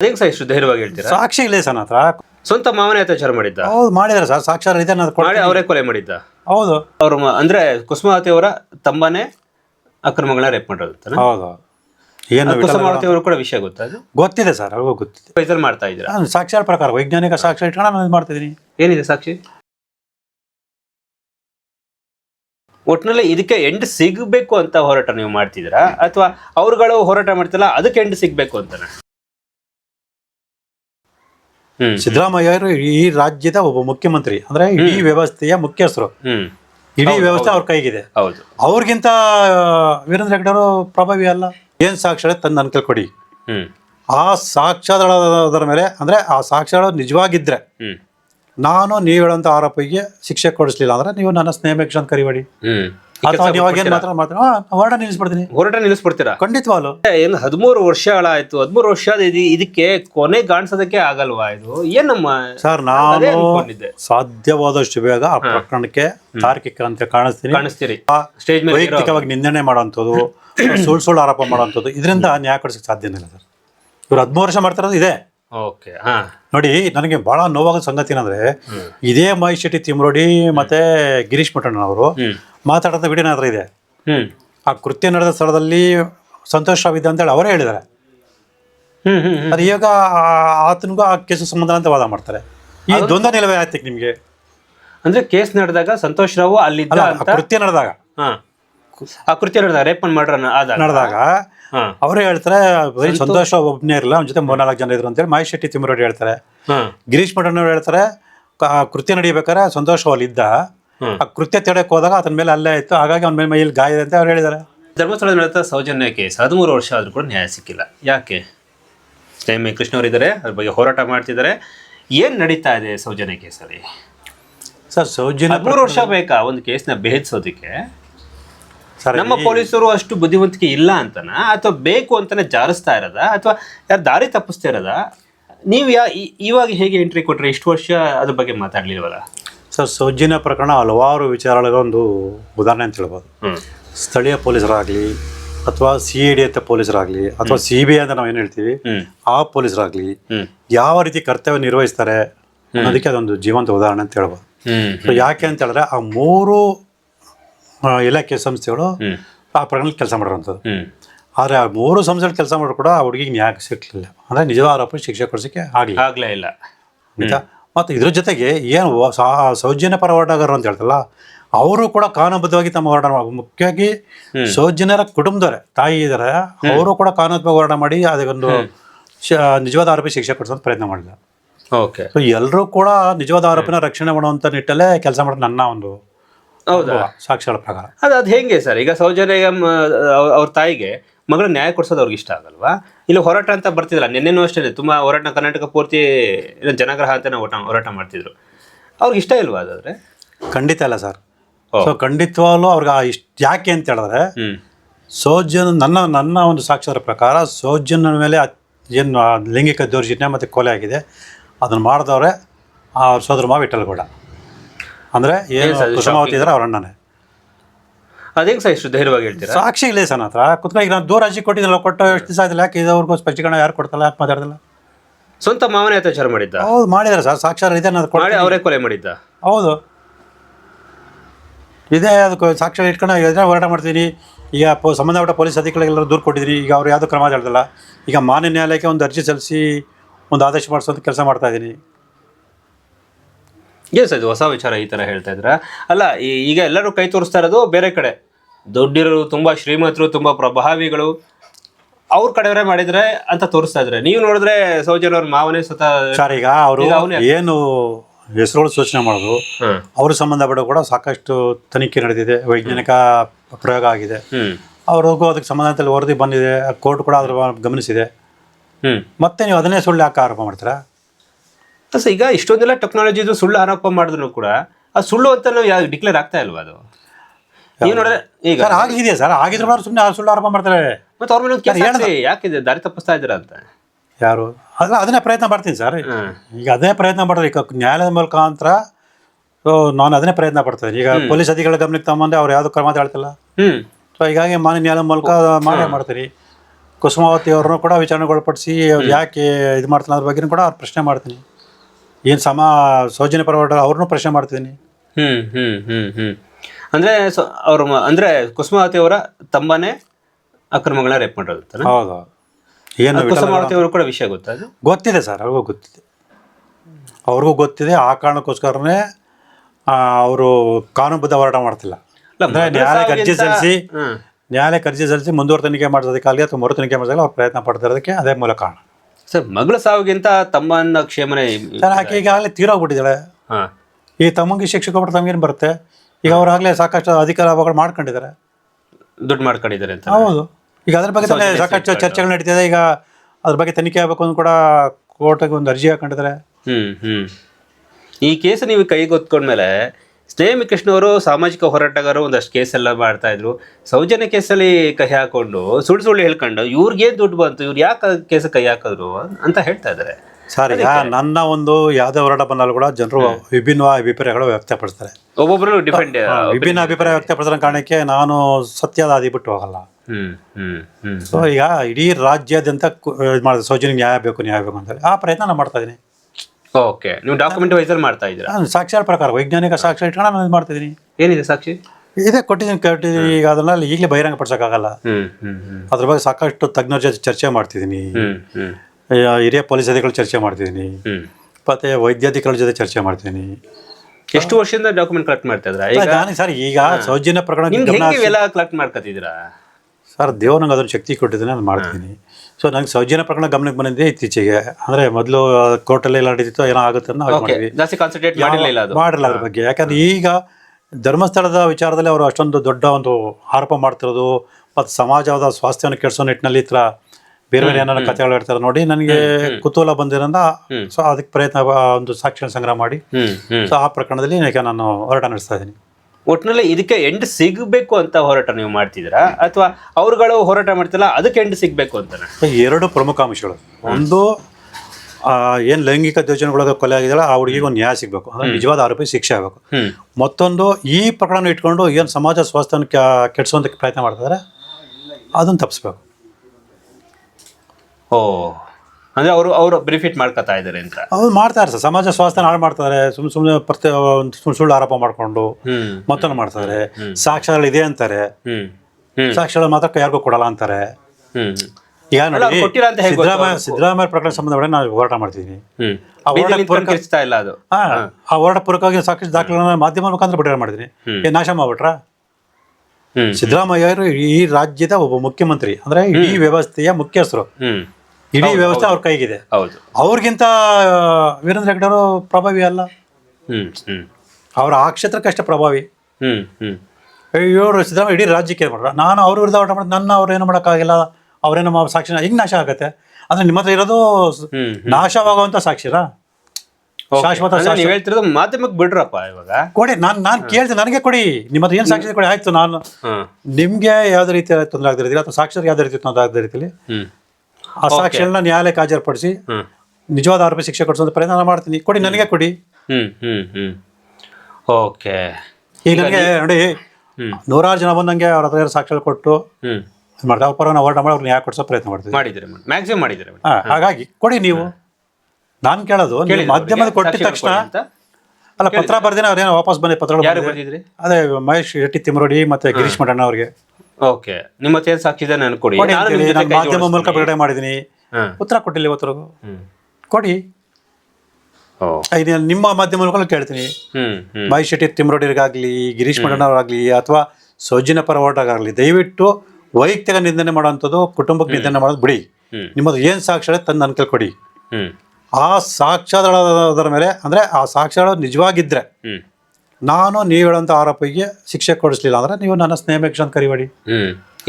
ಅದೇಂಗ್ sir ಇಷ್ಟು ಧೈರ್ಯವಾಗಿ ಹೇಳ್ತೀರಾ? ಸಾಕ್ಷಿ ಇಲ್ಲ ಸರ್ ಹತ್ರ. ಸ್ವಂತ ಮಾವನೇ ಅತ್ಯಾಚಾರ ಮಾಡಿದ್ದ? ಹೌದು ಮಾಡಿದಾರೆ ಸರ್. ಸಾಕ್ಷಾರ ಇದೆ ಅನ್ನೋದು ಮಾಡಿ ಅವರೇ ಕೊಲೆ ಮಾಡಿದ್ದ? ಹೌದು. ಅವ್ರ ಮ- ಅಂದ್ರೆ ಕುಸುಮಾವತಿ ಅವರ ತಂಬಾನೇ ಅಕ್ರಮಗಳನ್ನ ರೇಪ್ ಮಾಡಿರೋದು ಹೌದು. ಏನು ಕುಸುಮಾವತಿ ಅವರು ಕೂಡ ವಿಷಯ ಗೊತ್ತಾ ಅದು? ಗೊತ್ತಿದೆ ಸರ್ ಅವ್ರಿಗೂ ಗೊತ್ತಿದೆ. ಇದನ್ನ ಮಾಡ್ತಾ ಇದ್ದೀರಾ? ನಾನು ಸಾಕ್ಷಾತ್ ಪ್ರಕಾರ ವೈಜ್ಞಾನಿಕ ಸಾಕ್ಷಿ ಇಟ್ಕೊಂಡು ನಾನು ಇದು ಮಾಡ್ತಿದ್ದೀನಿ. ಏನಿದೆ ಸಾಕ್ಷಿ? ಒಟ್ಟಿನಲ್ಲಿ ಇದಕ್ಕೆ ಎಂಡ್ ಸಿಗಬೇಕು ಅಂತ ಹೋರಾಟ ನೀವು ಮಾಡ್ತಿದ್ದೀರಾ? ಅಥವಾ ಅವ್ರುಗಳು ಹೋರಾಟ ಮಾಡ್ತಿಲ್ಲ ಅದಕ್ಕೆ ಎಂಡ್ ಸಿಗ್ಬೇಕು ಅಂತಾನೆ? ಸಿದ್ದರಾಮಯ್ಯ ಅವರು ಈ ರಾಜ್ಯದ ಒಬ್ಬ ಮುಖ್ಯಮಂತ್ರಿ ಅಂದ್ರೆ ಇಡೀ ವ್ಯವಸ್ಥೆಯ ಮುಖ್ಯಸ್ಥರು. ಇಡೀ ವ್ಯವಸ್ಥೆ ಅವ್ರ ಕೈಗಿದೆ. ಹೌದು. ಅವ್ರಿಗಿಂತ ವೀರೇಂದ್ರ ಹೆಗ್ಡೆ ಅವರು ಪ್ರಭಾವಿ ಅಲ್ಲ? ಏನ್ ಸಾಕ್ಷರ ತಂದು ನನ್ನ ಕೊಡಿ. ಆ ಸಾಕ್ಷ್ಯಾಧಾರದ ಮೇಲೆ ಅಂದ್ರೆ ಆ ಸಾಕ್ಷ್ಯಗಳು ನಿಜವಾಗಿದ್ರೆ ನಾನು ನೀವು ಹೇಳುವಂತ ಆರೋಪಿಗೆ ಶಿಕ್ಷೆ ಕೊಡಿಸ್ಲಿಲ್ಲ ಅಂದ್ರೆ ನೀವು ನನ್ನ ಸ್ನೇಹಮೇಕ್ಷ ಅಂತ ಕರಿಬೇಡಿ ಹೊರಡ ನಿಲ್ಲಿಸ್ಬಿಡ್ತೀನಿ. ಹೋರಾಟ ನಿಲ್ಲಿಸ್ಬಿಡ್ತೀರಾ? ಖಂಡಿತವಾಗ್ಲು. ಏನು ಹದಿಮೂರು ವರ್ಷಗಳಾಯ್ತು ಹದಿಮೂರು ವರ್ಷ ಇದಕ್ಕೆ ಕೊನೆ ಕಾಣಿಸೋದಕ್ಕೆ ಆಗಲ್ವಾ ಇದು? ಏನಮ್ಮ ಸರ್ ನಾನು ಸಾಧ್ಯವಾದಷ್ಟು ಬೇಗ ಆ ಪ್ರಕರಣಕ್ಕೆ ತಾರ್ಕಿಕ ಅಂತ ಕಾಣಿಸ್ತೀನಿ. ಕಾಣಿಸ್ತೀರಿ. ಸ್ಟೇಜ್ ಮೇಲೆ ವೈಯಕ್ತಿಕವಾಗಿ ನಿಂದನೆ ಮಾಡುವಂಥದ್ದು ಸುಳ್ಳು ಸುಳ್ಳು ಆರೋಪ ಮಾಡುವಂಥದ್ದು ಇದರಿಂದ ನ್ಯಾಯ ಕೊಡಿಸಕ್ಕೆ ಸಾಧ್ಯನೇ ಇಲ್ಲ ಸರ್. ಇವ್ರು ಹದಿಮೂರು ವರ್ಷ ಮಾಡ್ತಿರೋದು ಇದೆ. ಓಕೆ ಹಾ. ನೋಡಿ ನನಗೆ ಬಹಳ ನೋವಾಗೋ ಸಂಗತಿ ಏನಂದ್ರೆ ಇದೇ ಮಹೇಶ್ ಶೆಟ್ಟಿ ತಿಮ್ರೋಡಿ ಮತ್ತೆ ಗಿರೀಶ್ ಮಠಣ್ಣ ಅವರು ಮಾತಾಡೋದ ವಿಡಿಯೋ ಹತ್ರ ಇದೆ? ಆ ಕೃತ್ಯ ನಡೆದ ಸ್ಥಳದಲ್ಲಿ ಸಂತೋಷ್ ರಾವ್ ಇದ್ದ ಅಂತೇಳಿ ಅವರೇ ಹೇಳಿದ್ದಾರೆ. ಅದು ಈಗ ಆ- ಆತನಿಗೂ ಆ ಕೇಸು ಸಂಬಂಧ ಅಂತ ವಾದ ಮಾಡ್ತಾರೆ. ಈ ದ್ವಂದ್ವ ನಿಲುವೆ ಆಯ್ತು ನಿಮಗೆ? ಅಂದ್ರೆ ಕೇಸ್ ನಡೆದಾಗ ಸಂತೋಷ್ ರಾವ್ ಅಲ್ಲಿ ಕೃತ್ಯ ನಡೆದಾಗ. ಆ ಕೃತ್ಯ ನಡೆದಾಗ ರೇಪ್ ಆದಾಗ? ನಡೆದಾಗ ಅವರೇ ಹೇಳ್ತಾರೆ ಬರೀ ಸಂತೋಷ ಒಬ್ಬನೇ ಇರಲ್ಲ ಅವ್ನ ಜೊತೆ ಮೂರ್ನಾಲ್ಕು ಜನ ಇದ್ರು ಅಂತೇಳಿ ಮಹೇಶ್ ಶೆಟ್ಟಿ ತಿಮ್ಮರೋಡಿ ಹೇಳ್ತಾರೆ. ಗಿರೀಶ್ ಮಠನವ್ರು ಹೇಳ್ತಾರೆ ಕೃತ್ಯ ನಡಿಬೇಕಾದ್ರೆ ಸಂತೋಷ ಅಲ್ಲಿ ಇದ್ದ. ಆ ಕೃತ್ಯ ತೆಡಕ್ ಹೋದಾಗ ಅದನ್ ಮೇಲೆ ಅಲ್ಲೇ ಇತ್ತು ಹಾಗಾಗಿ ಅವನ ಮೇಲೆ ಮೈಯಲ್ಲಿ ಗಾಯ ಇದೆ ಅಂತ ಅವ್ರು ಹೇಳಿದ್ದಾರೆ ಧರ್ಮಸ್ಥಳದ ನಡೆದ ಸೌಜನ್ಯ ಕೇಸ್ ಹದಿಮೂರು ವರ್ಷ ಆದ್ರೂ ಕೂಡ ನ್ಯಾಯ ಸಿಕ್ಕಿಲ್ಲ. ಯಾಕೆ? ಟೈಮ್ ಕೃಷ್ಣ ಅವರು ಇದ್ದಾರೆ ಅದ್ರ ಬಗ್ಗೆ ಹೋರಾಟ ಮಾಡ್ತಿದ್ದಾರೆ. ಏನ್ ನಡೀತಾ ಇದೆ ಸೌಜನ್ಯ ಕೇಸಲ್ಲಿ? ಸರ್ ಸೌಜನ್ಯ ಹದಿಮೂರು ವರ್ಷ ಬೇಕಾ? ಒಂದು ಕೇಸ್ನ ಭೇದಿಸೋದಕ್ಕೆ ನಮ್ಮ ಪೊಲೀಸರು ಅಷ್ಟು ಬುದ್ಧಿವಂತಿಕೆ ಇಲ್ಲ ಅಂತನ? ಅಥವಾ ಬೇಕು ಅಂತಾನೆ ಜಾರಿಸ್ತಾ ಇರೋದ? ಅಥವಾ ಯಾರು ದಾರಿ ತಪ್ಪಿಸ್ತಾ ಇರೋದ? ನೀವು ಯಾ ಇವಾಗ ಹೇಗೆ ಎಂಟ್ರಿ ಕೊಟ್ರಿ? ಇಷ್ಟು ವರ್ಷ ಅದ್ರ ಬಗ್ಗೆ ಮಾತಾಡ್ಲಿಲ್ವಲ್ಲ? ಸರ್ ಸೌಜಿನ ಪ್ರಕರಣ ಹಲವಾರು ವಿಚಾರಗಳಿಗೆ ಒಂದು ಉದಾಹರಣೆ ಅಂತ ಹೇಳ್ಬೋದು. ಸ್ಥಳೀಯ ಪೊಲೀಸರಾಗಲಿ ಅಥವಾ ಸಿ ಐ ಡಿ ಅಂತ ಪೊಲೀಸರಾಗಲಿ ಅಥವಾ ಸಿ ಬಿ ಐ ಅಂತ ನಾವು ಏನು ಹೇಳ್ತೀವಿ? ಆ ಪೊಲೀಸರಾಗಲಿ ಯಾವ ರೀತಿ ಕರ್ತವ್ಯ ನಿರ್ವಹಿಸ್ತಾರೆ ಅನ್ನೋದಕ್ಕೆ ಅದೊಂದು ಜೀವಂತ ಉದಾಹರಣೆ ಅಂತ ಹೇಳ್ಬೋದು. ಸೊ ಯಾಕೆ ಅಂತ ಹೇಳಿದ್ರೆ ಆ ಮೂರು ಇಲಾಖೆ ಸಂಸ್ಥೆಗಳು ಆ ಪ್ರಕರಣದಲ್ಲಿ ಕೆಲಸ ಮಾಡಿರೋಂಥದ್ದು ಆದರೆ ಆ ಮೂರು ಸಂಸ್ಥೆಗಳು ಕೆಲಸ ಮಾಡೋರು ಕೂಡ ಆ ಹುಡುಗಿಗೆ ನ್ಯಾಯ ಸಿಕ್ಕಲಿಲ್ಲ ಅಂದರೆ ನಿಜವಾದ ಆರೋಪ ಶಿಕ್ಷೆ ಕೊಡಿಸೋಕ್ಕೆ ಆಗಲಿಲ್ಲ. ಆಗ್ಲೇ ಇಲ್ಲ. ಆಯ್ತಾ? ಮತ್ತು ಇದ್ರ ಜೊತೆಗೆ ಏನು ಸೌಜನ್ಯ ಪರ ಹೋರಾಟಗಾರರು ಅಂತ ಹೇಳ್ತಲ್ಲ ಅವರು ಕೂಡ ಕಾನೂನುಬದ್ಧವಾಗಿ ತಮ್ಮ ಹೋರಾಟ ಮಾಡಿ ಮುಖ್ಯವಾಗಿ ಸೌಜನ್ಯರ ಕುಟುಂಬದವರೇ ತಾಯಿ ಇದ್ದಾರೆ ಅವರು ಕೂಡ ಕಾನೂನುಬದ್ಧವಾಗಿ ಹೋರಾಟ ಮಾಡಿ ಅದಕ್ಕೊಂದು ನಿಜವಾದ ಆರೋಪಿ ಶಿಕ್ಷೆ ಕೊಡಿಸೋದು ಪ್ರಯತ್ನ ಮಾಡಿಲ್ಲ ಓಕೆ. ಸೊ ಎಲ್ಲರೂ ಕೂಡ ನಿಜವಾದ ಆರೋಪಿನ ರಕ್ಷಣೆ ಮಾಡುವಂಥ ನಿಟ್ಟಲ್ಲೇ ಕೆಲಸ ಮಾಡೋದು ನನ್ನ ಒಂದು ಹೌದಾ? ಸಾಕ್ಷಿಗಳ ಪ್ರಕಾರ. ಅದು ಅದು ಹೆಂಗೆ ಸರ್? ಈಗ ಸೌಜನ್ಯ ಅವ್ರ ಅವ್ರ ತಾಯಿಗೆ ಮಗಳ ನ್ಯಾಯ ಕೊಡ್ಸೋದು ಅವ್ರಿಗೆ ಇಷ್ಟ ಆಗಲ್ವಾ? ಇಲ್ಲಿ ಹೋರಾಟ ಅಂತ ಬರ್ತಿದ್ರಲ್ಲ ನಿನ್ನೆನೂ ಅಷ್ಟೇ ತುಂಬಾ ಹೋರಾಟ ಕರ್ನಾಟಕ ಪೂರ್ತಿ ಜನಗ್ರಹ ಅಂತ ಹೋರಾಟ ಹೋರಾಟ ಮಾಡ್ತಿದ್ರು. ಅವ್ರಿಗೆ ಇಷ್ಟ ಇಲ್ವಾ ಅದಾದ್ರೆ ಖಂಡಿತ ಅಲ್ಲ ಸರ್. ಸೊ ಖಂಡಿತವಾಗ್ಲೂ ಅವ್ರಿಗೆ ಆ ಇಷ್ಟ ಯಾಕೆ ಅಂತ ಹೇಳಿದ್ರೆ ಸೌಜನ್ ಸೌಜನ್ಯ ನನ್ನ ನನ್ನ ಒಂದು ಸಾಕ್ಷ್ಯದ ಪ್ರಕಾರ ಸೌಜನ್ಯ ಮೇಲೆ ಏನು ಲೈಂಗಿಕ ದೌರ್ಜನ್ಯ ಮತ್ತು ಕೊಲೆ ಆಗಿದೆ. ಅದನ್ನು ಮಾಡಿದವ್ರೆ ಆ ಸೋದರ ಮಾವ ವಿಠಲ್ಗೌಡ ಅಂದರೆ ಏನು ಕುಸುಮಾವತಿ ಇದ್ದಾರೆ ಅವ್ರ ಅಣ್ಣನೇ ಅದೇಂಗ್ ಸರ್ ಇಷ್ಟು ಧೈರ್ಯವಾಗಿ ಹೇಳ್ತೀರಾ? ಸಾಕ್ಷಿ ಇಲ್ಲ ಸರ್ ಹತ್ರ. ಕುತ್ಕೊಂಡು ಈಗ ನಾನು ದೂರ ಅರ್ಜಿ ಕೊಟ್ಟಿದ್ದಲ್ಲ ಕೊಟ್ಟು ಎಷ್ಟು ದಿವಸ ಆಯ್ತಿಲ್ಲ ಯಾಕೆ ಇದುವರೆಗೂ ಸ್ಪಷ್ಟೀಕರಣ ಯಾರು ಕೊಡ್ತಲ್ಲ ಯಾಕೆ ಮಾತಾಡ್ತಿಲ್ಲ? ಸ್ವಂತ ಮಾವನೇ ಅತ್ಯಾಚಾರ ಮಾಡಿದ್ದ? ಹೌದು ಮಾಡಿದ್ದಾರೆ ಸರ್. ಸಾಕ್ಷಾರ ಇದೆ ನಾನು ಮಾಡಿ ಅವರೇ ಕೊಲೆ ಮಾಡಿದ್ದ? ಹೌದು. ಇದೇ ಅದಕ್ಕೆ ಸಾಕ್ಷ್ಯ ಇಟ್ಕೊಂಡು ಇದ್ರೆ ಹೋರಾಟ ಮಾಡ್ತೀನಿ. ಈಗ ಪೊ ಸಂಬಂಧಪಟ್ಟ ಪೊಲೀಸ್ ಅಧಿಕಾರಿಗಳೆಲ್ಲರೂ ದೂರು ಕೊಟ್ಟಿದ್ದೀನಿ ಈಗ ಅವ್ರು ಯಾವುದೂ ಕ್ರಮ ಹೇಳ್ದಲ್ಲ ಈಗ ಮಾನ್ಯ ನ್ಯಾಯಾಲಯಕ್ಕೆ ಒಂದು ಅರ್ಜಿ ಸಲ್ಲಿಸಿ ಒಂದು ಆದೇಶ ಮಾಡಿಸೋದು ಕೆಲಸ ಮಾಡ್ತಾ ಇದ್ದೀನಿ. ಎಸ್ ಅದು ಹೊಸ ವಿಚಾರ ಈ ತರ ಹೇಳ್ತಾ ಇದ್ರ. ಅಲ್ಲ ಈಗ ಎಲ್ಲರೂ ಕೈ ತೋರಿಸ್ತಾ ಇರೋದು ಬೇರೆ ಕಡೆ. ದೊಡ್ಡಿರೋರು ತುಂಬಾ ಶ್ರೀಮಂತರು ತುಂಬಾ ಪ್ರಭಾವಿಗಳು. ಅವ್ರ ಕಡೆಯವರೇ ಮಾಡಿದ್ರೆ ಅಂತ ತೋರಿಸ್ತಾ ಇದ್ರೆ. ನೀವು ನೋಡಿದ್ರೆ ಸೌಜನ್ ಅವ್ರ ಮಾವನೇ ಸ್ವತಃ ಸರ್ ಈಗ ಅವರು ಏನು ಹೆಸರುಗಳು ಸೂಚನೆ ಮಾಡೋದು ಅವ್ರ ಸಂಬಂಧಪಟ್ಟ ಕೂಡ ಸಾಕಷ್ಟು ತನಿಖೆ ನಡೆದಿದೆ ವೈಜ್ಞಾನಿಕ ಪ್ರಯೋಗ ಆಗಿದೆ. ಅವ್ರಿಗೂ ಅದಕ್ಕೆ ಸಂಬಂಧದಲ್ಲಿ ವರದಿ ಬಂದಿದೆ ಕೋರ್ಟ್ ಕೂಡ ಅದ್ರ ಗಮನಿಸಿದೆ. ಮತ್ತೆ ನೀವು ಅದನ್ನೇ ಸುಳ್ಳು ಯಾಕೆ ಆರೋಪ ಮಾಡ್ತೀರಾ? ಸೊ ಈಗ ಇಷ್ಟೊಂದೆಲ್ಲ ಟೆಕ್ನಾಲಜಿದು ಸುಳ್ಳು ಆರೋಪ ಮಾಡಿದ್ರು ಕೂಡ ಆ ಸುಳ್ಳು ಅಂತ ನಾವು ಯಾವ ಡಿಕ್ಲೇರ್ ಆಗ್ತಾ ಇಲ್ವಾ ಅದು? ನೀವು ನೋಡಿದ್ರೆ ಈಗ ಸರ್ ಆಗಿದೆಯಾ ಸರ್? ಆಗಿದ್ರು ಕೂಡ ಸುಮ್ಮನೆ ಸುಳ್ಳು ಆರೋಪ ಮಾಡ್ತಾರೆ. ಮತ್ತೆ ಅವ್ರ ಮೇಲೆ ಒಂದು ಕೇಸ್ ಹಾಕ್ಸಿ. ಯಾಕಿದೆ ದಾರಿ ತಪ್ಪಿಸ್ತಾ ಇದ್ದೀರಾ ಅಂತ? ಯಾರು? ಅಲ್ಲ ಅದನ್ನೇ ಪ್ರಯತ್ನ ಮಾಡ್ತೀನಿ ಸರ್. ಈಗ ಅದೇ ಪ್ರಯತ್ನ ಮಾಡಿದ್ರೆ ಈಗ ನ್ಯಾಯಾಲಯದ ಮುಖಾಂತರ ಸೊ ನಾನು ಅದನ್ನೇ ಪ್ರಯತ್ನ ಪಡ್ತೇನೆ. ಈಗ ಪೊಲೀಸ್ ಅಧಿಕಾರಿಗಳ ಗಮನಕ್ಕೆ ತಗೊಂಬಂದೆ ಅವ್ರು ಯಾವುದು ಕ್ರಮ ತಾಳ್ತಿಲ್ಲ. ಹ್ಮ್. ಸೊ ಹೀಗಾಗಿ ಮಾನ್ಯ ನ್ಯಾಯಾಲಯದ ಮೂಲಕ ಮಾಡೇ ಮಾಡ್ತೀರಿ. ಕುಸುಮಾವತಿ ಅವ್ರನ್ನೂ ಕೂಡ ವಿಚಾರಣೆಗೊಳಪಡಿಸಿ ಅವ್ರು ಯಾಕೆ ಇದು ಮಾಡ್ತಾನೆ ಅದ್ರ ಬಗ್ಗೆನೂ ಕೂಡ ಅವ್ರು ಪ್ರಶ್ನೆ ಮಾಡ್ತೀನಿ. ಏನು ಸಮ ಸೌಜನ್ಯ ಪರವಾಡ ಅವ್ರನ್ನೂ ಪ್ರಶ್ನೆ ಮಾಡ್ತೀನಿ ಹ್ಮ್ ಹ್ಮ್ ಹ್ಮ್ ಹ್ಮ್. ಅಂದ್ರೆ ಸೊ- ಅವ್ರ ಮ- ಅಂದ್ರೆ ಕುಸುಮಾವತಿ ಅವರ ತಮ್ಮನೇ ಅಕ್ರಮಗಳನ್ನ ರೇಪ್ ಮಾಡಿರೋದು? ಹೌದು ಏನು ಕುಸುಮಾವತಿ ಅವರು ಕೂಡ ವಿಷಯ ಗೊತ್ತಾ ಅದು? ಗೊತ್ತಿದೆ ಸರ್ ಅವ್ರಿಗೂ ಗೊತ್ತಿದೆ. ಅವ್ರಿಗೂ ಗೊತ್ತಿದೆ ಆ ಕಾರಣಕ್ಕೋಸ್ಕರನೇ ಅವರು ಕಾನೂನುಬದ್ಧ ಹೋರಾಟ ಮಾಡ್ತಿಲ್ಲ. ಅಲ್ಲ, ಅಂದ್ರೆ ನ್ಯಾಯಾಲಯಕ್ಕೆ ಅರ್ಜಿ ಸಾವಿಗಿಂತ- ಸಲ್ಲಿಸಿ. ನ್ಯಾಯಾಲಯಕ್ಕೆ ಅರ್ಜಿ ಸಲ್ಲಿಸಿ ಮುಂದುವರೆ ತನಿಖೆ ಮಾಡಿಸೋದಕ್ಕಾಗಲಿ ಅಥವಾ ಮರು ತನಿಖೆ ಮಾಡಿಸೋದಕ್ಕೆ ಅವ್ರು ಪ್ರಯತ್ನ ಪಡ್ತಿರೋದಕ್ಕೆ ಅದೇ ಮೂಲ ಕಾರಣ. ಸರ್ ಮಗಳ ಸಾವಿಗಿಂತ ತಮ್ಮನ ಕ್ಷೇಮನೆ ಸರ್ ಆಕೆ ಈಗಾಗಲೇ ತೀರೋಗ್ಬಿಟ್ಟಿದ್ದಾಳೆ ಹಾ. ಈ ತಮ್ಮಂಗೆ ಶಿಕ್ಷಕ ಕೊಟ್ಟರೆ ತಮಗೇನು ಬರುತ್ತೆ? ಈಗ ಅವ್ರಾಗಲೇ ಸಾಕಷ್ಟು ಅಧಿಕಾರ ಲಾಭಗಳು ಮಾಡ್ಕೊಂಡಿದ್ದಾರೆ. ದುಡ್ಡು ಮಾಡ್ಕೊಂಡಿದ್ದಾರೆ ಅಂತ. ಹೌದು. ಈಗ ಅದ್ರ ಬಗ್ಗೆ ತಾನೇ ಸಾಕಷ್ಟು ಚರ್ಚೆಗಳು ನಡೀತಿದೆ. ಈಗ ಅದ್ರ ಬಗ್ಗೆ ತನಿಖೆ ಆಗಬೇಕು ಅಂತ ಕೂಡ ಕೋರ್ಟಿಗೆ ಒಂದು ಅರ್ಜಿ ಹಾಕೊಂಡಿದ್ದಾರೆ. ಹ್ಞೂ ಹ್ಞೂ ಈ ಕೇಸ್ ನೀವು ಕೈಗೊತ್ಕೊಂಡ್ಮೇಲೆ ಸ್ನೇಹಿ ಕೃಷ್ಣ ಅವರು ಸಾಮಾಜಿಕ ಹೋರಾಟಗಾರರು ಒಂದಷ್ಟು ಕೇಸೆಲ್ಲ ಎಲ್ಲ ಮಾಡ್ತಾ ಇದ್ರು. ಸೌಜನ್ಯ ಕೇಸಲ್ಲಿ ಕೈ ಹಾಕೊಂಡು ಸುಳ್ಳು ಸುಳ್ಳು ಹೇಳ್ಕೊಂಡು ಇವ್ರಿಗೆ ದುಡ್ಡು ಬಂತು ಇವ್ರು ಯಾಕೆ ಕೇಸ್ ಕೈ ಹಾಕಿದ್ರು ಅಂತ ಹೇಳ್ತಾ ಇದ್ದಾರೆ ಸರಿ ನನ್ನ ಒಂದು ಯಾವುದೇ ಹೋರಾಟ ಬಂದಾಗ ಕೂಡ ಜನರು ವಿಭಿನ್ನ ಅಭಿಪ್ರಾಯಗಳು ವ್ಯಕ್ತಪಡಿಸ್ತಾರೆ. ಒಬ್ಬೊಬ್ರು ಡಿಫೆಂಡ್ ವಿಭಿನ್ನ ಅಭಿಪ್ರಾಯ ವ್ಯಕ್ತಪಡಿಸೋ ಕಾರಣಕ್ಕೆ ನಾನು ಸತ್ಯದ ಹಾದಿ ಬಿಟ್ಟು ಹೋಗಲ್ಲ. ಹ್ಮ್ ಹ್ಮ್ ಹ್ಮ್. ಸೊ ಈಗ ಇಡೀ ರಾಜ್ಯಾದ್ಯಂತ ಇದು ಮಾಡಿದೆ ಸೌಜನ್ಯ ನ್ಯಾಯ ಬೇಕು ನ್ಯಾಯ ಬೇಕು ಅಂತ ಆ ಪ್ರಯತ್ನ ನಾನು ಮಾಡ್ತಾ ಇದ್ದೀನಿ. ಓಕೆ. ನೀವು ಡಾಕ್ಯುಮೆಂಟ್ ವೈಸರ್ ಮಾಡ್ತಾ ಇದ್ದೀರಾ? ನಾನು ಸಾಕ್ಷ್ಯಾರ ಪ್ರಕಾರ ವೈಜ್ಞಾನಿಕ ಸಾಕ್ಷ್ಯ ಇಟ್ಕೊಂಡು ನಾನು ಇದು ಮಾಡ್ತಿದ್ದೀನಿ ಏನಿದೆ ಸಾಕ್ಷಿ? ಇದೇ ಕೊಟ್ಟಿದ್ದೀನಿ ಕೊಟ್ಟಿದ್ದೀನಿ. ಈಗ ಅದನ್ನ ಈಗಲೇ ಬಹಿರಂಗ ಪಡಿಸೋಕ್ಕಾಗಲ್ಲ. ಅದ್ರ ಬಗ್ಗೆ ಸಾಕಷ್ಟು ತಜ್ಞರ ಜೊತೆ ಚರ್ಚೆ ಮಾಡ್ತಿದ್ದೀನಿ. ಹಿರಿಯ ಪೊಲೀಸ್ ಅಧಿಕಾರಿಗಳು ಚರ್ಚೆ ಮಾಡ್ತಿದ್ದೀನಿ. ಮತ್ತೆ ವೈದ್ಯಾಧಿಕಾರಿಗಳ ಜೊತೆ ಚರ್ಚೆ ಮಾಡ್ತೀನಿ ಎಷ್ಟು ವರ್ಷದಿಂದ ಡಾಕ್ಯುಮೆಂಟ್ ಕಲೆಕ್ಟ್ ಮಾಡ್ತಾ ಇದ್ರ ಈಗ ನಾನು ಸರ್ ಈಗ ಸೌಜನ್ಯ ಪ್ರಕರಣ ಇವೆಲ್ಲ ಕಲೆಕ್ಟ್ ಮಾಡ್ಕೊತಿದ್ದೀರಾ ಸರ್ ದೇವ್ರ ನಂಗೆ ಅದನ್ನ ಶಕ್ತಿ ಕೊಟ್ಟಿದ್ದೀನಿ ಅದು ಮಾಡ್ತೀನಿ ಸೊ ನಂಗೆ ಸೌಜನ್ಯ ಪ್ರಕರಣ ಗಮನಕ್ಕೆ ಬಂದಿದೆ ಇತ್ತೀಚೆಗೆ. ಅಂದ್ರೆ ಮೊದಲು ಕೋರ್ಟಲ್ಲಿ ಎಲ್ಲ ನಡೀತಿತ್ತು ಏನೋ ಆಗುತ್ತೆ ಜಾಸ್ತಿ ಕಾನ್ಸಂಟ್ರೇಟ್ ಮಾಡಿರ್ಲಿಲ್ಲ ಅದ್ರ ಬಗ್ಗೆ. ಯಾಕಂದ್ರೆ ಈಗ ಧರ್ಮಸ್ಥಳದ ವಿಚಾರದಲ್ಲಿ ಅವರು ಅಷ್ಟೊಂದು ದೊಡ್ಡ ಒಂದು ಆರೋಪ ಮಾಡ್ತಿರೋದು ಮತ್ತು ಸಮಾಜದ ಸ್ವಾಸ್ಥ್ಯವನ್ನು ಕೆಡಿಸೋ ನಿಟ್ಟಿನಲ್ಲಿ ಈ ಥರ ಬೇರೆ ಬೇರೆ ಏನಾದ್ರು ಕಥೆಗಳು ಹೇಳ್ತಾರೆ ನೋಡಿ ನನಗೆ ಕುತೂಹಲ ಬಂದಿರೋದ ಸೊ ಅದಕ್ಕೆ ಪ್ರಯತ್ನ ಒಂದು ಸಾಕ್ಷ್ಯ ಸಂಗ್ರಹ ಮಾಡಿ. ಸೊ ಆ ಪ್ರಕರಣದಲ್ಲಿ ನಾನು ಹೋರಾಟ ನಡೆಸ್ತಾ ಇದ್ದೀನಿ. ಒಟ್ಟಿನಲ್ಲಿ ಇದಕ್ಕೆ ಎಂಡ್ ಸಿಗಬೇಕು ಅಂತ ಹೋರಾಟ ನೀವು ಮಾಡ್ತಿದ್ದೀರಾ? ಅಥವಾ ಅವ್ರುಗಳು ಹೋರಾಟ ಮಾಡ್ತಿಲ್ಲ ಅದಕ್ಕೆ ಎಂಡ್ ಸಿಗಬೇಕು ಅಂತಾನೆ? ಎರಡು ಪ್ರಮುಖ ಅಂಶಗಳು. ಒಂದು ಏನು ಲೈಂಗಿಕ ದೌರ್ಜನ್ಯಗಳ ಕೊಲೆ ಆಗಿದೆಯಲ್ಲ ಆ ಹುಡುಗಿಗೆ ಒಂದು ನ್ಯಾಯ ಸಿಗಬೇಕು. ಅಂದ್ರೆ ನಿಜವಾದ ಆರೋಪಿ ಶಿಕ್ಷೆ ಆಗಬೇಕು. ಮತ್ತೊಂದು ಈ ಪ್ರಕರಣ ಇಟ್ಕೊಂಡು ಏನು ಸಮಾಜ ಕೆಡಿಸುವಂತಕ್ಕೆ ಕೆಡಿಸೋದಕ್ಕೆ ಪ್ರಯತ್ನ ಮಾಡ್ತಿದ್ದಾರೆ ಅದನ್ನು ತಪ್ಪಿಸ್ಬೇಕು. ಓ ಅಂದ್ರೆ ಅವರು ಅವರು ಬೆನಿಫಿಟ್ ಮಾಡ್ಕೊತಾ ಇದ್ದಾರೆ ಅಂತ. ಅವ್ರು ಮಾಡ್ತಾರೆ ಸರ್. ಸಮಾಜ ಸ್ವಾಸ್ಥ್ಯ ಹಾಳು ಮಾಡ್ತಾರೆ ಸುಮ್ ಸುಮ್ಮನೆ ಪ್ರತಿ ಸುಳ್ಳು ಆರೋಪ ಮಾಡ್ಕೊಂಡು ಮತ್ತೊಂದು ಮಾಡ್ತಾರೆ ಸಾಕ್ಷ್ಯಗಳು ಇದೆ ಅಂತಾರೆ. ಸಾಕ್ಷ್ಯಗಳು ಮಾತ್ರ ಯಾರಿಗೂ ಕೊಡಲ್ಲ ಅಂತಾರೆ. ಈಗ ನೋಡಿ ಸಿದ್ದರಾಮಯ್ಯ ಸಿದ್ದರಾಮಯ್ಯ ಪ್ರಕರಣ ಸಂಬಂಧಪಟ್ಟ ನಾನು ಹೋರಾಟ ಮಾಡ್ತೀನಿ ಆ ಹೋರಾಟ ನಿಂತ್ಕೊಂಡು ಇಲ್ಲ ಅದು. ಆ ಹೋರಾಟ ಪೂರಕವಾಗಿ ಸಾಕಷ್ಟು ದಾಖಲೆಗಳನ್ನ ಮಾಧ್ಯಮ ಮುಖಾಂತರ ಬಿಡುಗಡೆ ಮಾಡಿದ್ದೀನಿ ಏನ್ ನಾಶ ಮಾಡ್ಬಿಟ್ರಾ? ಸಿದ್ದರಾಮಯ್ಯ ಈ ರಾಜ್ಯದ ಒಬ್ಬ ಮುಖ್ಯಮಂತ್ರಿ ಅಂದ್ರೆ ಇಡೀ ವ್ಯವಸ್ಥೆಯ ಮುಖ್ಯಸ್ಥರು. ಇಡೀ ವ್ಯವಸ್ಥೆ ಅವ್ರ ಕೈಗಿದೆ. ಹೌದು. ಅವ್ರಿಗಿಂತ ವೀರೇಂದ್ರ ಹೆಗ್ಡೆ ಅವರು ಪ್ರಭಾವಿ ಅಲ್ಲ? ಹ್ಮ್ ಹ್ಮ್. ಅವ್ರ ಆ ಕ್ಷೇತ್ರಕ್ಕೆ ಅಷ್ಟೇ ಪ್ರಭಾವಿ. ಹ್ಮ್ ಹ್ಮ್. ಇವರು ಸಿದ್ದರಾಮಯ್ಯ ಇಡೀ ರಾಜ್ಯಕ್ಕೆ ಮಾಡ್ರ ನಾನು ಅವ್ರ ವಿರುದ್ಧ ಆಟ ಮಾಡಿ ನನ್ನ ಅವ್ರು ಏನು ಮಾಡೋಕ್ಕಾಗಿಲ್ಲ ಅವ್ರೇನು ಸಾಕ್ಷಿ ಹಿಂಗೆ ನಾಶ ಆಗತ್ತೆ? ಅಂದ್ರೆ ನಿಮ್ಮ ಹತ್ರ ಇರೋದು ನಾಶವಾಗುವಂತ ಸಾಕ್ಷಿರಾ. ಶಾಶ್ವತ ನೀವ್ ಹೇಳ್ತಿರೋದು ಮಾಧ್ಯಮಕ್ಕೆ ಬಿಡ್ರಪ್ಪ ಇವಾಗ. ಕೊಡಿ ನಾನು ನಾನು ಕೇಳ್ದೆ ನನಗೆ ಕೊಡಿ. ನಿಮ್ಮ ಹತ್ರ ಏನು ಸಾಕ್ಷಿ ಕೊಡಿ? ಆಯ್ತು ನಾನು ನಿಮ್ಗೆ ಯಾವ್ದೇ ರೀತಿಯ ತೊಂದರೆ ಆಗದಿರ್ತೀರಿ ಅಥವಾ ಸಾಕ್ಷಿಗೆ ಯಾವ್ದೇ ರೀತಿ ತೊಂದರೆ ಆಗದ ಹ್ಮ್. ಆ ಸಾಕ್ಷಿಗಳನ್ನ ನ್ಯಾಯಾಲಯಕ್ಕೆ ಹಾಜರುಪಡಿಸಿ ನಿಜವಾದ ಆರೋಪಿ ಶಿಕ್ಷೆ ಕೊಡಿಸೋದು ಪ್ರಯತ್ನ ಮಾಡ್ತೀನಿ. ಕೊಡಿ ನನಗೆ ಕೊಡಿ. ಹ್ಮ್ ಹ್ಮ್ ಹ್ಮ್. ಓಕೆ ಈಗ ನನಗೆ ನೋಡಿ ನೂರಾರು ಜನ ಬಂದಂಗೆ ಅವ್ರ ಹತ್ರ ಸಾಕ್ಷಿಗಳು ಕೊಟ್ಟು ಮಾಡ್ತಾರೆ ಅವ್ರ ಪರ ನಾವು ಹೋರಾಟ ಮಾಡಿ ಅವ್ರನ್ನ ನ್ಯಾಯ ಕೊಡಿಸೋ ಪ್ರಯತ್ನ ಮಾಡ್ತೀವಿ. ಮಾಡಿದ್ದೀರಿ ಮ್ಯಾಕ್ಸಿಮಮ್ ಮಾಡಿದ್ದೀರಿ ಹಾಗಾಗಿ ಕೊಡಿ ನೀವು. ನಾನು ಕೇಳೋದು ಮಾಧ್ಯಮದ ಕೊಟ್ಟಿದ ತಕ್ಷಣ ಅಲ್ಲ ಪತ್ರ ಬರ್ದಿನ ಅವ್ರೇನೋ ವಾಪಸ್ ಬನ್ನಿ ಪತ್ರ. ಅದೇ ಮಹೇಶ್ ಶೆಟ್ಟಿ ತಿಮ್ಮರೋಡಿ ಮತ್ತೆ ಗಿರೀಶ್ ಮಠಣ್ಣ ಅವ್ರಿಗೆ ಓಕೆ. ನಿಮ್ಮ ಸಾಕ್ಷಿ ಇದೆ ನನಗೆ ಕೊಡಿ. ಕೊಡಿ ನಾನು ಅಂತೇಳಿ ನಿಮ್ ಜೊತೆ ಕೈ ಮಾಧ್ಯಮ ಮೂಲಕ ಜೋಡಿಸ್ತೀನಿ. ಬಿಡುಗಡೆ ಮಾಡಿದ್ದೀನಿ. ಹ್ಮ್ ಉತ್ತರ ಕೊಟ್ಟಿಲ್ಲ ಇವತ್ತರೆಗೂ ಹ್ಮ್. ಕೊಡಿ. ಓ. ನಿಮ್ಮ ಮಾಧ್ಯಮ ಮೂಲಕ ಕೇಳ್ತೀನಿ. ಹ್ಮ್ ಹ್ಮ್. ಮಹೇಶ್ ಶೆಟ್ಟಿ ತಿಮ್ರೋಡಿರ್ಗಾಗ್ಲಿ ಗಿರೀಶ್ ಮಠನವರಾಗ್ಲಿ ಅಥವಾ ಸೌಜನ್ಯ ಪರ ಹೋರಾಟಗಾಗಲಿ ದಯವಿಟ್ಟು ವೈಯಕ್ತಿಕ ನಿಂದನೆ ಮಾಡುವಂಥದ್ದು ಕುಟುಂಬಕ್ಕೆ ನಿಂದನೆ ಮಾಡೋದು ಬಿಡಿ. ಹ್ಮ್. ನಿಮ್ಮದು ಏನು ಸಾಕ್ಷ್ಯ ತಂದು ನನ್ನ ಕೈಲಿ ಕೊಡಿ. ಹ್ಮ್. ಆ ಸಾಕ್ಷ್ಯದರ ಮೇಲೆ ಅಂದ್ರೆ ಆ ಸಾಕ್ಷ್ಯಗಳು ನಿಜವಾಗಿದ್ರೆ ಹ್ಮ್. ನಾನು ನೀವು ಹೇಳೋಂಥ ಆರೋಪಿಗೆ ಶಿಕ್ಷೆ ಕೊಡಿಸ್ಲಿಲ್ಲ ಅಂದ್ರೆ ನೀವು ನನ್ನ ಸ್ನೇಹಮೇಕ್ಷ ಅಂತ ಕರಿಬೇಡಿ.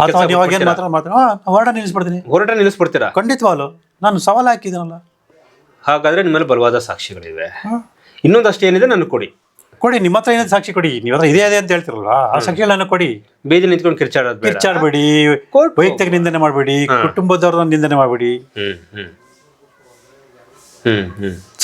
ಅಥವಾ ಕೆಲ್ಸ ನೀವು ಏನು ಮಾತ್ರ ಮಾತ್ರ ಹೊರಟ ನಿಲ್ಲಿಸ್ಬಿಡ್ತೀನಿ. ಹೋರಾಟ ನಿಲ್ಲಿಸ್ಬಿಡ್ತೀರಾ? ಖಂಡಿತವಾಗ್ಲು. ನಾನು ಸವಾಲು ಹಾಕಿದ್ದೀನಲ್ಲ. ಹಾಗಾದ್ರೆ ನಿಮ್ಮಲ್ಲಿ ಮೇಲೆ ಬಲವಾದ ಸಾಕ್ಷಿಗಳಿವೆ. ಇನ್ನೊಂದಷ್ಟು ಏನಿದೆ ನನ್ನ ಕೊಡಿ. ಕೊಡಿ ನಿಮ್ಮ ಹತ್ರ ಏನಾದ್ರು ಸಾಕ್ಷಿ ಕೊಡಿ. ನೀವು ಹತ್ರ ಇದೇ ಇದೆ ಅಂತ ಹೇಳ್ತಿರಲ್ವಾ? ಆ ಸಾಕ್ಷಿಗಳನ್ನ ಕೊಡಿ. ಬೀದಿ ನಿಂತ್ಕೊಂಡು ಕಿರ್ಚಾಡೋದು ಬೇಡ. ಕಿರ್ಚಾಡಬೇಡಿ. ವೈಯಕ್ತಿಕ ನಿಂದನೆ ಮಾಡಬೇಡಿ. ಕುಟುಂಬದವ್ರನ್ನ ನಿಂದನೆ ಮಾಡಬೇಡಿ.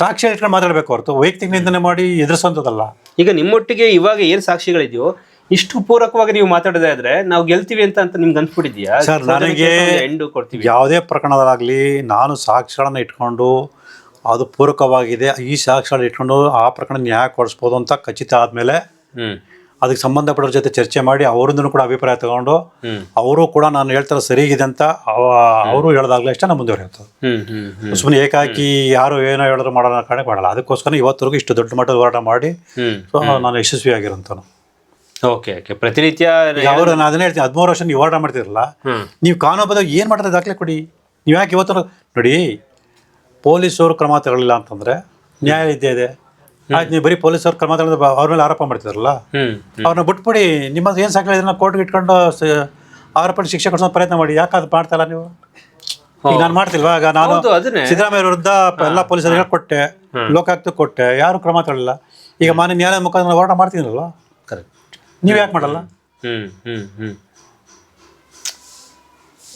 ಸಾಕ್ಷಿ ಇಟ್ಕೊಂಡು ಮಾತಾಡಬೇಕು ಹೊರತು. ವೈಯಕ್ತಿಕ ನಿಂದನೆ ಮಾಡಿ ಎದುರಿಸೋಂಥದ್ದಲ್ಲ. ಈಗ ನಿಮ್ಮೊಟ್ಟಿಗೆ ಇವಾಗ ಏನ್ ಸಾಕ್ಷಿಗಳಿದೆಯೋ ಇಷ್ಟು ಪೂರಕವಾಗಿ ನೀವು ಮಾತಾಡದೇ ಇದ್ರೆ ನಾವು ಗೆಲ್ತೀವಿ ಅಂತ ಅಂತ ನಿಮ್ಗೆ ಅನ್ಸ್ಬಿಟ್ಟಿದ್ಯಾ? ಸರ್, ನನಗೆ ಎಂಡು ಕೊಡ್ತೀವಿ. ಯಾವುದೇ ಪ್ರಕರಣದಾಗಲಿ ನಾನು ಸಾಕ್ಷಿಗಳನ್ನು ಇಟ್ಕೊಂಡು ಅದು ಪೂರಕವಾಗಿದೆ ಈ ಸಾಕ್ಷಿಗಳನ್ನ ಇಟ್ಕೊಂಡು ಆ ಪ್ರಕರಣ ನ್ಯಾಯ ಕೊಡಿಸ್ಬೋದು ಅಂತ ಖಚಿತ ಆದಮೇಲೆ ಅದಕ್ಕೆ ಸಂಬಂಧಪಟ್ಟವ್ರ ಜೊತೆ ಚರ್ಚೆ ಮಾಡಿ ಅವರಿಂದನೂ ಕೂಡ ಅಭಿಪ್ರಾಯ ತಗೊಂಡು ಅವರು ಕೂಡ ನಾನು ಹೇಳ್ತಾರೆ ಸರಿಗಿದೆ ಅಂತ ಅವರು ಹೇಳೋದಾಗ್ಲೇ ಅಷ್ಟೇ ನಾನು ಮುಂದುವರಿಯುತ್ತೆ. ಸುಮ್ಮನೆ ಏಕಾಕಿ ಯಾರು ಏನೋ ಹೇಳಿದ್ರು ಮಾಡೋಣ ಕಾರಣಕ್ಕೆ ಮಾಡಲ್ಲ. ಅದಕ್ಕೋಸ್ಕರ ಇವತ್ತರೆಗೂ ಇಷ್ಟು ದೊಡ್ಡ ಮಟ್ಟದ ಹೋರಾಟ ಮಾಡಿ ಸೊ ನಾನು ಯಶಸ್ವಿಯಾಗಿರೋಂಥನು ಓಕೆ ಓಕೆ. ಪ್ರತಿನಿತ್ಯ ಅವರು ನಾನು ಅದನ್ನೇ ಹೇಳ್ತೀನಿ ಹದಿಮೂರು ವರ್ಷ ನೀವು ಹೋರಾಟ ಮಾಡ್ತಿರಲ್ಲ ನೀವು ಕಾನೂನು ಬಂದಾಗ ಏನು ಮಾಡ್ತಾರೆ ದಾಖಲೆ ಕೊಡಿ. ನೀವು ಯಾಕೆ ಇವತ್ತು ನೋಡಿ ಪೊಲೀಸರು ಕ್ರಮ ತಗೊಳ್ಳಿಲ್ಲ ಅಂತಂದರೆ ನ್ಯಾಯ ಇದ್ದೇ ಇದೆ. ಆಯ್ತು ನೀವು ಬರೀ ಪೊಲೀಸರು ಕ್ರಮ ತಗೊಂಡು ಅವ್ರ ಮೇಲೆ ಆರೋಪ ಮಾಡ್ತಿದ್ರಲ್ಲ? ಅವ್ರನ್ನ ಬಿಟ್ಬಿಡಿ ನಿಮ್ಮದು ಏನು ಸಾಕಲ್ಲ ಇದನ್ನ ಕೋರ್ಟ್ಗೆ ಇಟ್ಕೊಂಡು ಆರೋಪ ಶಿಕ್ಷೆ ಕೊಡಿಸೋ ಪ್ರಯತ್ನ ಮಾಡಿ ಯಾಕೆ ಅದು ಮಾಡ್ತಾರ ನೀವು? ಈಗ ನಾನು ಮಾಡ್ತಿಲ್ವಾ? ಈಗ ನಾನು ಸಿದ್ದರಾಮಯ್ಯ ವಿರುದ್ಧ ಎಲ್ಲ ಪೊಲೀಸರಿಗೆ ಕೊಟ್ಟೆ ಲೋಕಾಯುಕ್ತ ಕೊಟ್ಟೆ ಯಾರು ಕ್ರಮ ತಗೊಳ್ಳಿಲ್ಲ ಈಗ ಮಾನ್ಯ ನ್ಯಾಯಾಲಯ ಮುಖಾಂತರ ಹೋರಾಟ ಮಾಡ್ತೀನಲ್ವಾ? ಕರೆಕ್ಟ್ ನೀವು ಯಾಕೆ ಮಾಡಲ್ಲ? ಹ್ಮ್ ಹ್ಮ್ ಹ್ಮ್.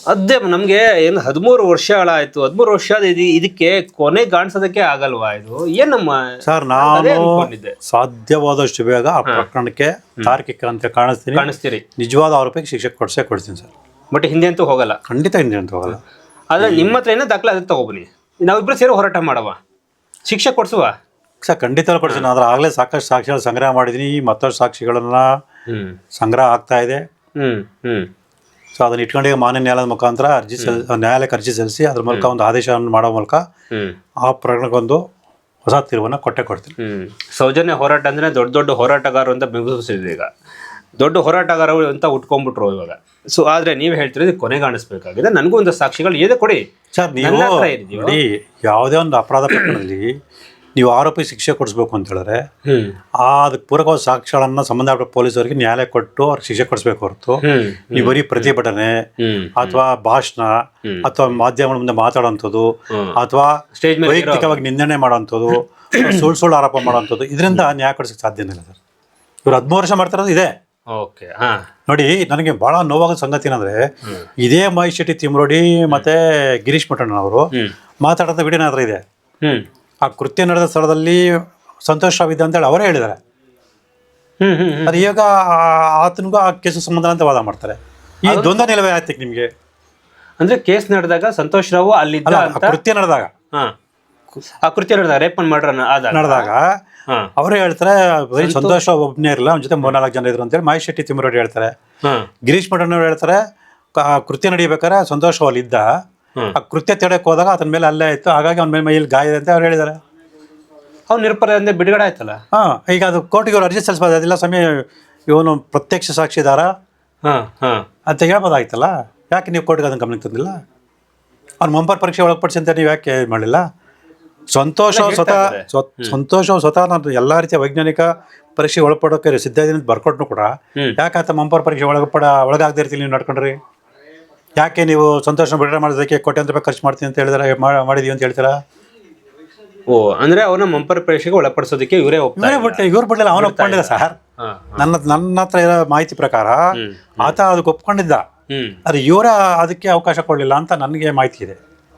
ಅದೇ ನಮಗೆ ಏನು ಹದಿಮೂರು ವರ್ಷಗಳಾಯ್ತು ಹದಿಮೂರು ವರ್ಷ ಇದು ಇದಕ್ಕೆ ಕೊನೆ ಕಾಣಿಸೋದಕ್ಕೆ ಆಗಲ್ವಾ ಇದು? ಏನಮ್ಮ ಸರ್ ನಾನು ಸಾಧ್ಯವಾದಷ್ಟು ಬೇಗ ಆ ಪ್ರಕರಣಕ್ಕೆ ತಾರ್ಕಿಕ ಅಂತ ಕಾಣಿಸ್ತೀನಿ. ಕಾಣಿಸ್ತೀರಿ. ನಿಜವಾದ ಆರೋಪಿಗೆ ಶಿಕ್ಷೆ ಕೊಡ್ಸೇ ಕೊಡ್ತೀನಿ ಸರ್. ಬಟ್ ಹಿಂದೆ ಅಂತೂ ಹೋಗಲ್ಲ. ಖಂಡಿತ ಹಿಂದೆ ಅಂತೂ ಹೋಗಲ್ಲ. ಆದ್ರೆ ನಿಮ್ಮ ಹತ್ರ ಏನೋ ದಾಖಲೆ ಅದಕ್ಕೆ ತಗೊಬನ್ನಿ. ನಾವಿಬ್ರು ಸೇರಿ ಹೋರಾಟ ಮಾಡವ ಶಿಕ್ಷೆ ಕೊಡಿಸುವ. ಸರ್ ಖಂಡಿತ ಕೊಡ್ತೀನಿ. ಆದ್ರೆ ಆಗಲೇ ಸಾಕಷ್ಟು ಸಾಕ್ಷಿಗಳು ಸಂಗ್ರಹ ಮಾಡಿದೀನಿ ಮತ್ತಷ್ಟು ಸಾಕ್ಷಿಗಳನ್ನ ಸಂಗ್ರಹ ಆಗ್ತಾ ಇದೆ. ಹ್ಮ್ ಹ್ಮ್. ಸೊ ಅದನ್ನ ಇಟ್ಕೊಂಡು ಮಾನ್ಯ ನ್ಯಾಯಾಲಯದ ಮುಖಾಂತರ ಅರ್ಜಿ ಸಲ್ ನ್ಯಾಯಾಲಯಕ್ಕೆ ಅರ್ಜಿ ಸಲ್ಲಿಸಿ ಅದ್ರ ಮೂಲಕ ಒಂದು ಆದೇಶವನ್ನು ಮಾಡೋ ಮೂಲಕ ಆ ಪ್ರಕರಣಕ್ಕೊಂದು ಹೊಸ ತಿರುವನ್ನು ಕೊಟ್ಟೆ ಕೊಡ್ತೀನಿ. ಸೌಜನ್ಯ ಹೋರಾಟ ಅಂದ್ರೆ ದೊಡ್ಡ ದೊಡ್ಡ ಹೋರಾಟಗಾರರು ಅಂತ ಬೆಂಬಲಿಸಿದೆ ಈಗ. ದೊಡ್ಡ ಹೋರಾಟಗಾರರು ಅಂತ ಉಟ್ಕೊಂಡ್ಬಿಟ್ರು ಇವಾಗ. ಸೊ ಆದ್ರೆ ನೀವು ಹೇಳ್ತಿರೋದು ಕೊನೆಗಾಣಿಸ್ಬೇಕಾಗಿದೆ ನನಗೂ ಒಂದು ಸಾಕ್ಷಿಗಳು ಇದೆ ಕೊಡಿ. ಸರ್ ನೀವು ಯಾವುದೇ ಒಂದು ಅಪರಾಧ ಪ್ರಕರಣದಲ್ಲಿ ನೀವು ಆರೋಪಿ ಶಿಕ್ಷೆ ಕೊಡಿಸ್ಬೇಕು ಅಂತ ಹೇಳಿದ್ರೆ ಆ ಅದಕ್ಕೆ ಪೂರಕವಾದ ಸಾಕ್ಷ್ಯಗಳನ್ನ ಸಂಬಂಧಪಟ್ಟ ಪೊಲೀಸರಿಗೆ ನ್ಯಾಯಾಲಯ ಕೊಟ್ಟು ಅವ್ರಿಗೆ ಶಿಕ್ಷೆ ಕೊಡಿಸ್ಬೇಕು ಹೊರತು ನೀವು ಬರೀ ಪ್ರತಿಭಟನೆ ಅಥವಾ ಭಾಷಣ ಅಥವಾ ಮಾಧ್ಯಮಗಳ ಮುಂದೆ ಮಾತಾಡೋಂಥದ್ದು ಹ್ಮ್. ಅಥವಾ ವೈಯಕ್ತಿಕವಾಗಿ ನಿಂದನೆ ಮಾಡುವಂಥದ್ದು ಸುಳ್ಳು ಸುಳ್ಳು ಆರೋಪ ಮಾಡುವಂಥದ್ದು ಇದರಿಂದ ನ್ಯಾಯ ಕೊಡಿಸಕ್ಕೆ ಸಾಧ್ಯನೇ ಇಲ್ಲ ಸರ್. ಇವ್ರು ಹದಿಮೂರು ವರ್ಷ ಮಾಡ್ತಿರೋದು ಇದೆ. ಓಕೆ ನೋಡಿ ನನಗೆ ಬಹಳ ನೋವಾದ ಸಂಗತಿ ಏನಂದ್ರೆ ಇದೇ ಮಹೇಶ್ ಶೆಟ್ಟಿ ತಿಮ್ರೋಡಿ ಮತ್ತೆ ಗಿರೀಶ್ ಮಠಣ್ಣ ಅವರು ಮಾತಾಡೋದ ವಿಡಿಯೋ ಹತ್ರ ಇದೆ? ಆ ಕೃತ್ಯ ನಡೆದ ಸ್ಥಳದಲ್ಲಿ ಸಂತೋಷ ರಾವ್ ಅಂತ ಅಂತೇಳಿ ಅವರೇ ಹೇಳಿದ್ದಾರೆ. ಹ್ಮ್ ಹ್ಮ್ ಹ್ಮ್. ಅದು ಈಗ ಆತನಿಗೂ ಆ ಕೇಸು ಸಂಬಂಧ ಅಂತ ವಾದ ಮಾಡ್ತಾರೆ. ಈ ದ್ವಂದ್ವ ನಿಲುವೆ ಆಯ್ತು ನಿಮಗೆ? ಅಂದ್ರೆ ಕೇಸ್ ನಡೆದಾಗ ಸಂತೋಷ್ ರಾವ್ ಅಲ್ಲಿದ್ದ ಅಲ್ಲ ಆ ಕೃತ್ಯ ನಡೆದಾಗ. ಹಾ. ಆ ಕೃತ್ಯ ನಡೆದಾಗ ರೇಪ್ ಮಾಡ್ರ ನಡೆದಾಗ ಅವರೇ ಹೇಳ್ತಾರೆ ಬರೀ ಸಂತೋಷ ಒಬ್ಬನೇ ಇರಲ್ಲ ಅವ್ನ ಜೊತೆ ಮೂರ್ನಾಲ್ಕು ಜನ ಇದ್ರು ಅಂತೇಳಿ ಮಹೇಶ್ ಶೆಟ್ಟಿ ತಿಮ್ಮರೋಡಿ ಹೇಳ್ತಾರೆ. ಗಿರೀಶ್ ಮಠಣ್ಣವ್ರು ಹೇಳ್ತಾರೆ ಕೃತ್ಯ ನಡಿಬೇಕಾದ್ರೆ ಸಂತೋಷ್ ಅಲ್ಲಿ ಇದ್ದ ಹ್ಮ್. ಆ ಕೃತ್ಯ ತಡೆಯಕ್ಕೆ ಹೋದಾಗ ಆತನ ಮೇಲೆ ಅಲ್ಲೇ ಆಯ್ತು. ಹಾಗಾಗಿ ಅವನ ಮೇಲೆ ಮೈಯಲ್ಲಿ ಗಾಯ ಇದೆ ಅಂತ ಅವ್ರು ಹೇಳಿದ್ದಾರೆ ಅವ್ನು ನಿರಪರಾಧ ಬಿಡುಗಡೆ ಆಯ್ತಲ್ಲ? ಹಾ ಈಗ ಅದು ಕೋರ್ಟಿಗೆ ಅವ್ರು ಅರ್ಜಿ ಸಲ್ಲಿಸ್ಬೋದು. ಅದಿಲ್ಲ ಸಮಯ ಇವನು ಪ್ರತ್ಯಕ್ಷ ಸಾಕ್ಷಿದಾರ ಹಾ ಹಾ. ಅಂತ ಹೇಳ್ಬೋದಾಯ್ತಲ್ಲ? ಯಾಕೆ ನೀವು ಕೋರ್ಟ್ಗೆ ಅದನ್ನು ಗಮನಕ್ಕೆ ತಂದಿಲ್ಲ? ಅವ್ನು ಮಂಪರ್ ಪರೀಕ್ಷೆ ಒಳಪಡಿಸಿ ಅಂತ ನೀವು ಯಾಕೆ ಇದು ಮಾಡಲಿಲ್ಲ? ಸಂತೋಷ ಸ್ವತಃ. ಸ್ವ- ಸಂತೋಷ ಸ್ವತಃ ನಾನು ಎಲ್ಲ ರೀತಿಯ ವೈಜ್ಞಾನಿಕ ಪರೀಕ್ಷೆ ಒಳಪಡೋಕೆ ಸಿದ್ಧ ಇದೀನಿ ಅಂತ ಬರ್ಕೊಟ್ನು ಕೂಡ. ಯಾಕೆ ಆತ ಮಂಪರ್ ಪರೀಕ್ಷೆ ಒಳಗಪಡ ಒಳಗಾಗದೇ ಇರ್ತೀನಿ ನೀವು ನಡ್ಕೊಂಡ್ರಿ? ಯಾಕೆ ನೀವು ಸಂತೋಷ ಬಿಡುಗಡೆ ಮಾಡೋದಕ್ಕೆ ಕೋಟ್ಯಾಂತರ ರೂಪಾಯಿ ಖರ್ಚು ಮಾಡ್ತೀನಿ ಅಂತ ಹೇಳಿದ್ರೆ ಮಾಡಿದೀವಿ ಅಂತ ಹೇಳ್ತೀರಾ? ಓ ಅಂದ್ರೆ ಅವನ ಮಂಪರ ಪರೀಕ್ಷೆಗೆ ಒಳಪಡಿಸೋದಕ್ಕೆ ಇವರೇ ಇವರೇ ಬಿಟ್ಟೆ ಇವ್ರು ಬಿಡಲಿಲ್ಲ ಅವನು ಒಪ್ಕೊಂಡಿದ್ದ ಸರ್. ನನ್ನ ನನ್ನ ಹತ್ರ ಇರೋ ಮಾಹಿತಿ ಪ್ರಕಾರ ಆತ ಅದಕ್ಕೆ ಒಪ್ಕೊಂಡಿದ್ದ. ಹ್ಮ್. ಅದು ಇವರ ಅದಕ್ಕೆ ಅವಕಾಶ ಕೊಡಲಿಲ್ಲ ಅಂತ ನನಗೆ ಮಾಹಿತಿ ಇದೆ.